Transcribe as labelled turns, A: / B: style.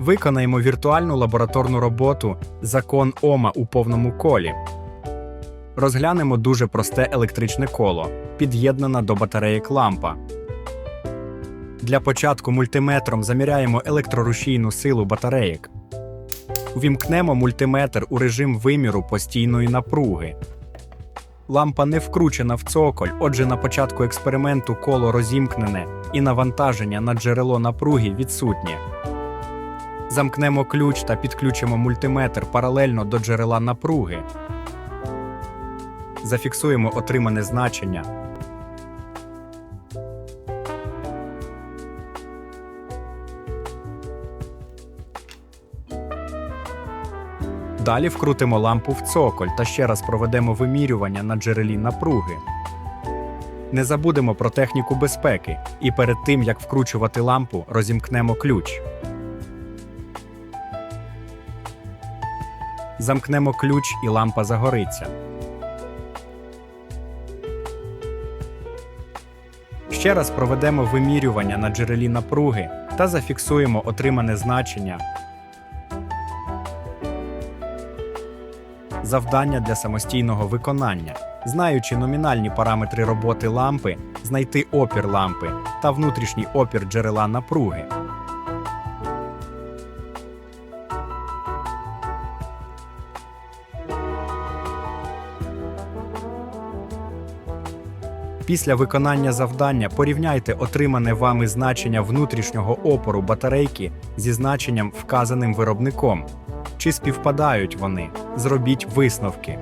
A: Виконаємо віртуальну лабораторну роботу Закон Ома у повному колі. Розглянемо дуже просте електричне коло, під'єднана до батареїк лампа. Для початку мультиметром заміряємо електрорушійну силу батареїк. Увімкнемо мультиметр у режим виміру постійної напруги. Лампа не вкручена в цоколь, отже, на початку експерименту коло розімкнене і навантаження на джерело напруги відсутнє. Замкнемо ключ та підключимо мультиметр паралельно до джерела напруги. Зафіксуємо отримане значення. Далі вкрутимо лампу в цоколь та ще раз проведемо вимірювання на джерелі напруги. Не забудемо про техніку безпеки і перед тим як вкручувати лампу, розімкнемо ключ. Замкнемо ключ і лампа загориться. Ще раз проведемо вимірювання на джерелі напруги та зафіксуємо отримане значення. Завдання для самостійного виконання. Знаючи номінальні параметри роботи лампи, знайти опір лампи та внутрішній опір джерела напруги. Після виконання завдання порівняйте отримане вами значення внутрішнього опору батарейки зі значенням, вказаним виробником. Чи співпадають вони? Зробіть висновки.